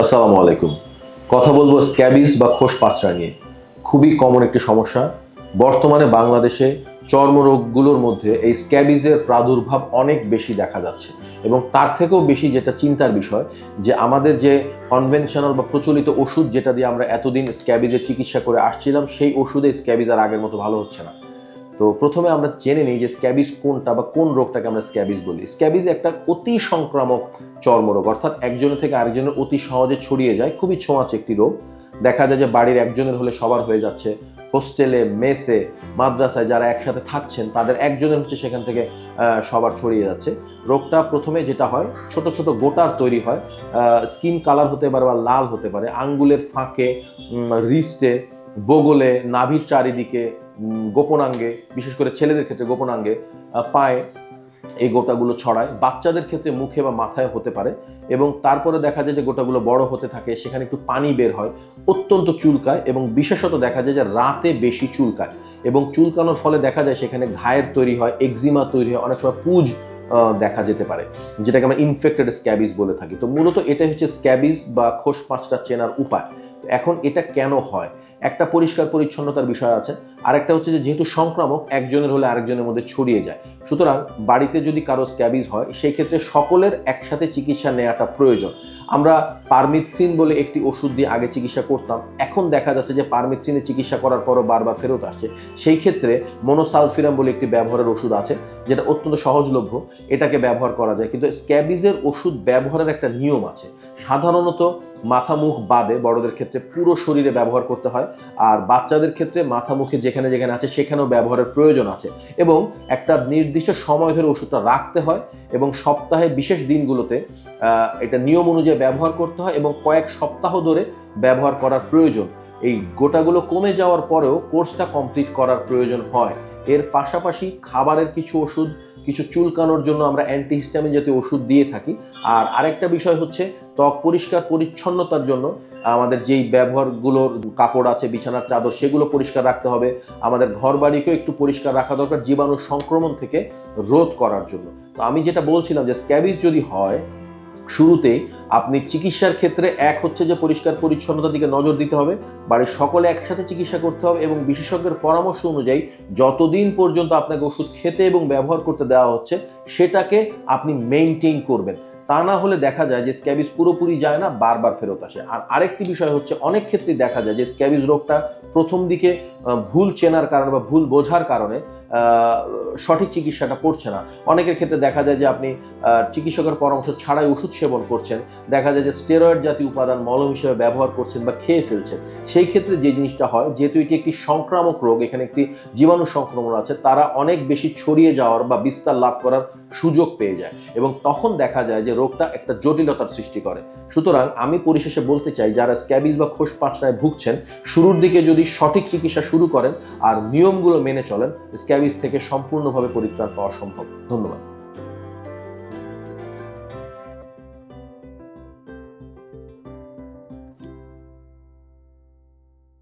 আসসালামু আলাইকুম। কথা বলব স্ক্যাবিস বা খোস পাচড়া নিয়ে। খুবই কমন একটি সমস্যা। বর্তমানে বাংলাদেশে চর্মরোগগুলোর মধ্যে এই স্ক্যাবিজের প্রাদুর্ভাব অনেক বেশি দেখা যাচ্ছে এবং তার থেকেও বেশি যেটা চিন্তার বিষয় যে আমাদের যে কনভেনশনাল বা প্রচলিত ওষুধ যেটা দিয়ে আমরা এতদিন স্ক্যাবিজের চিকিৎসা করে আসছিলাম, সেই ওষুধে স্ক্যাবিজ আর আগের মতো ভালো হচ্ছে না। তো প্রথমে আমরা জেনে নিই যে স্ক্যাবিজ কোনটা বা কোন রোগটাকে আমরা স্ক্যাবিজ বলি। স্ক্যাবিজ একটা অতি সংক্রামক চর্মরোগ, অর্থাৎ একজনের থেকে আরেকজনের অতি সহজে ছড়িয়ে যায়, খুবই ছোঁয়াচে একটি রোগ। দেখা যায় যে বাড়ির একজনের হলে সবার হয়ে যাচ্ছে, হোস্টেলে, মেসে, মাদ্রাসায় যারা একসাথে থাকছেন, তাদের একজনের হচ্ছে সেখান থেকে সবার ছড়িয়ে যাচ্ছে। রোগটা প্রথমে যেটা হয়, ছোট ছোট গোটার তৈরি হয় স্কিন কালার হতে পারে বা লাল হতে পারে, আঙ্গুলের ফাঁকে রিস্টে, বগলে, নাভির চারিদিকে গোপনাঙ্গে, বিশেষ করে ছেলেদের ক্ষেত্রে গোপনাঙ্গে পায়ে এই গোটাগুলো ছড়ায়। বাচ্চাদের ক্ষেত্রে মুখে বা মাথায় হতে পারে এবং তারপরে দেখা যায় যে গোটাগুলো বড় হতে থাকে, সেখানে একটু পানি বের হয়, অত্যন্ত চুলকায় এবং বিশেষত দেখা যায় যে রাতে বেশি চুলকায় এবং চুলকানোর ফলে দেখা যায় সেখানে ঘায়ের তৈরি হয় এক্সিমা তৈরি হয়, অনেক সময় পুজ দেখা যেতে পারে, যেটাকে আমরা ইনফেক্টেড স্ক্যাবিজ বলে থাকি। তো মূলত এটাই হচ্ছে স্ক্যাবিজ বা খোস পাঁচটা চেনার উপায়। এখন এটা কেন হয়? একটা পরিষ্কার পরিচ্ছন্নতার বিষয় আছে। আরেকটা হচ্ছে যে যেহেতু সংক্রামক, একজনের হলে আরেকজনের মধ্যে ছড়িয়ে যায়। সুতরাং বাড়িতে যদি কারও স্ক্যাবিজ হয় সেই ক্ষেত্রে সকলের একসাথে চিকিৎসা নেওয়াটা প্রয়োজন। আমরা পারমিথ্রিন বলে একটি ওষুধ দিয়ে আগে চিকিৎসা করতাম। এখন দেখা যাচ্ছে যে পারমিথ্রিনে চিকিৎসা করার পরও বারবার ফেরত আসছে। সেই ক্ষেত্রে মনোসালফিরাম বলে একটি ব্যবহারের ওষুধ আছে, যেটা অত্যন্ত সহজলভ্য। এটাকে ব্যবহার করা যায়। কিন্তু স্ক্যাবিজের ওষুধ ব্যবহারের একটা নিয়ম আছে। সাধারণত মাথা মুখ বাদে বড়দের ক্ষেত্রে পুরো শরীরে ব্যবহার করতে হয়। আর বাচ্চাদের ক্ষেত্রে মাথা মুখে যেখানে যেখানে আছে, সেখানেও ব্যবহারের প্রয়োজন আছে। এবং একটা নির্দিষ্ট সময় ধরে ওষুধটা রাখতে হয় এবং সপ্তাহে বিশেষ দিনগুলোতে এটা নিয়ম অনুযায়ী ব্যবহার করতে হয় এবং কয়েক সপ্তাহ ধরে ব্যবহার করার প্রয়োজন। এই গোটাগুলো কমে যাওয়ার পরেও কোর্সটা কমপ্লিট করার প্রয়োজন হয়। এর পাশাপাশি খাবারের কিছু ওষুধ, কিছু চুলকানোর জন্য আমরা অ্যান্টিহিস্টামিন জাতীয় ওষুধ দিয়ে থাকি। আর আরেকটা বিষয় হচ্ছে ত্বক পরিষ্কার, পরিচ্ছন্নতার জন্য আমাদের যেই ব্যবহারগুলোর কাপড় আছে, বিছানার চাদর, সেগুলো পরিষ্কার রাখতে হবে। আমাদের ঘর বাড়িকেও একটু পরিষ্কার রাখা দরকার জীবাণু সংক্রমণ থেকে রোধ করার জন্য। তো আমি যেটা বলছিলাম যে, স্ক্যাবিজ যদি হয়, শুরুতেই আপনি চিকিৎসার ক্ষেত্রে এক হচ্ছে যে, পরিষ্কার, পরিচ্ছন্নতার দিকে নজর দিতে হবে। বাড়ির সকলে একসাথে চিকিৎসা করতে হবে এবং বিশেষজ্ঞের পরামর্শ অনুযায়ী যতদিন পর্যন্ত আপনাকে ওষুধ খেতে এবং ব্যবহার করতে দেওয়া হচ্ছে, সেটাকে আপনি মেনটেন করবেন। তা না হলে দেখা যায় যে স্ক্যাবিজ পুরোপুরি যায় না, বারবার ফেরত আসে। আর আরেকটি বিষয় হচ্ছে, অনেক ক্ষেত্রে দেখা যায় যে স্ক্যাবিজ রোগটা প্রথম দিকে ভুল চেনার কারণে বা ভুল বোঝার কারণে সঠিক চিকিৎসাটা পড়ছে না। অনেকের ক্ষেত্রে দেখা যায় যে আপনি চিকিৎসকের পরামর্শ ছাড়াই ওষুধ সেবন করছেন, দেখা যায় যে স্টেরয়েড জাতীয় উপাদান মলম হিসেবে ব্যবহার করছেন বা খেয়ে ফেলছেন। সেই ক্ষেত্রে যে জিনিসটা হয়, যেহেতু এটি একটি সংক্রামক রোগ, এখানে একটি জীবাণু সংক্রমণ আছে, তারা অনেক বেশি ছড়িয়ে যাওয়ার বা বিস্তার লাভ করার সুযোগ পেয়ে যায়। এবং তখন দেখা যায় যে রোগটা একটা জটিলতার সৃষ্টি করে। সুতরাং আমি পরিশেষে বলতে চাই, যারা স্ক্যাবিজ বা খোস পাঁচড়ায় ভুগছেন, শুরুর দিকে যদি সঠিক চিকিৎসা শুরু করেন আর নিয়মগুলো মেনে চলেন, স্ক্যাবিজ থেকে সম্পূর্ণভাবে পরিত্রাণ পাওয়া সম্ভব। ধন্যবাদ।